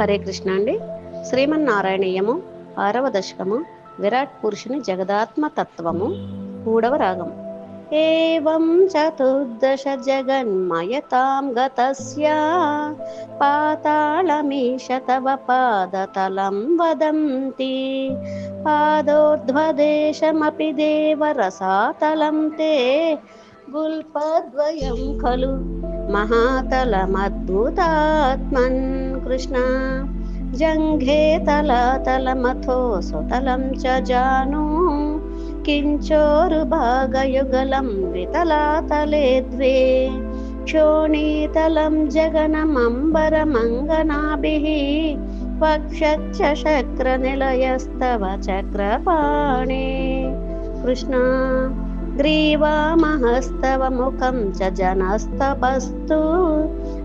హరే కృష్ణ అండి. శ్రీమన్నారాయణీయము ఆరవ దశకము విరాట్ పురుషుని జగదాత్మ తత్వము మూడవ రాగం. ఏం చతుర్దశ జగన్మయతాం గతస్య పాతాళమీశ తవ పాదతలం వదంతి. పాదోర్ధ్వదేశమపి దేవరసాతలం తే గుల్పద్వయం ఖలు మహాతలమద్భుతాత్మన్. कृष्ण जङ्घे तलातलमथो सुतलं च जानु किञ्चोरुभागयुगलं वितलातले द्वे क्षोणीतलं जगनमम्बरमङ्गनाभिः वक्षच्च शक्रनिलयस्तव चक्रपाणे कृष्ण ग्रीवामहस्तव मुखं च जनस्तपस्तु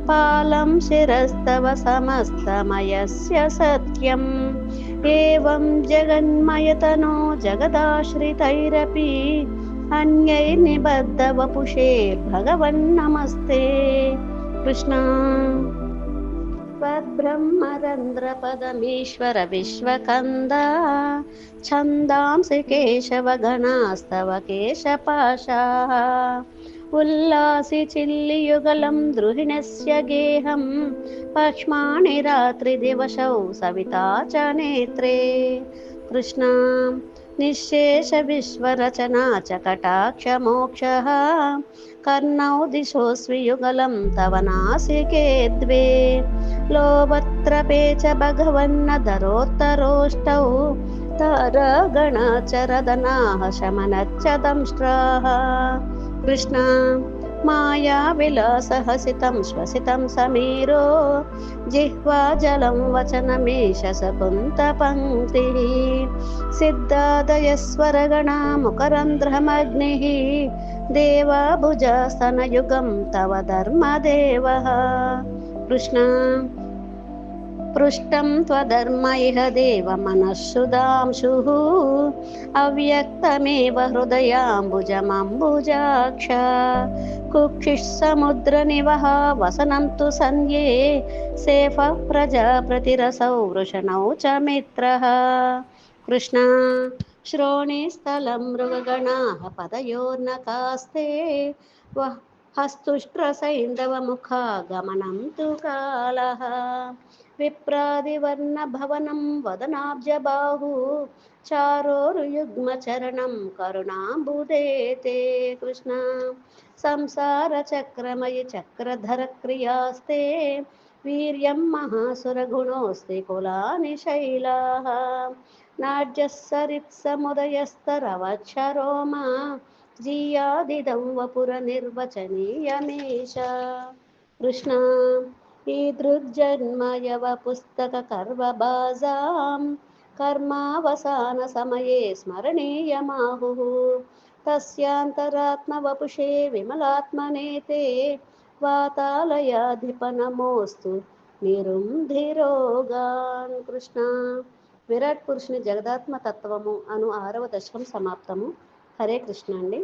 पालं शिरस्तव समस्तमयस्य सत्यम्। एवं जगन्मयतनो जगदाश्रितैरपि अन्यैर्निबद्धवपुषे भगवन्नमस्ते कृष्ण। त्वद्ब्रह्मरन्ध्रपदमीश्वर विश्वकन्दा छन्दांसि केशवगणास्तव केशपाशाः उल्लासि चिल्लियुगलं द्रुहिणस्य गेहं पक्ष्माणि रात्रिदिवशौ सविता च नेत्रे कृष्णा निःशेषविश्वरचना च कटाक्षमोक्षः कर्णौ दिशोऽस्वियुगलं तव नासिके द्वे लोभत्रपे च भगवन्नधरोत्तरोष्टौ तारगणचरदनाः शमनच्च दंष्ट्राः कृष्ण। मायाविलासहसितं श्वसितं समीरो। जिह्वा जलं वचनमेष सकुन्तपङ्क्तिः सिद्धादयस्वरगणा मुकरन्ध्रमग्निः। देवाभुजास्तनयुगं तव धर्मदेवः। कृष्ण पृष्टं त्वधर्म इह देवमनःसुधांशुः अव्यक्तमेव हृदयाम्बुजमम्बुजाक्ष। कुक्षिः समुद्रनिवः वसनं तु सन्ध्ये। सेफः प्रजाप्रतिरसौ वृषणौ च मित्रः। कृष्ण श्रोणीस्थलं मृगगणाः पदयोर्नकास्ते। वः हस्तुष्ट्रसैन्दवमुखा गमनं तु कालः विप्रादिवर्णभवनं वदनाब्जबाहु चारोरुयुग्मचरणं करुणाम्बुदे ते कृष्ण संसारचक्रमयि चक्रधरक्रियास्ते वीर्यं महासुरगुणोऽस्ति कुलानि शैलाः नाड्यः सरित्समुदयस्तरवक्षरो मा जीयादिदं वपुरनिर्वचनीयमेष कृष्ण ईदृग्जन्मयव पुस्तककर्वबाजां कर्मावसानसमये स्मरणीयमाहुः तस्यान्तरात्मवपुषे विमलात्मने ते వాతాలయాధిపనమోస్తు నిరుంధిరోగాన్ కృష్ణ విరాట్ పురుషుని జగదాత్మ తత్వము అను ఆరవ దశకం సమాప్తము హరే కృష్ణ అండి.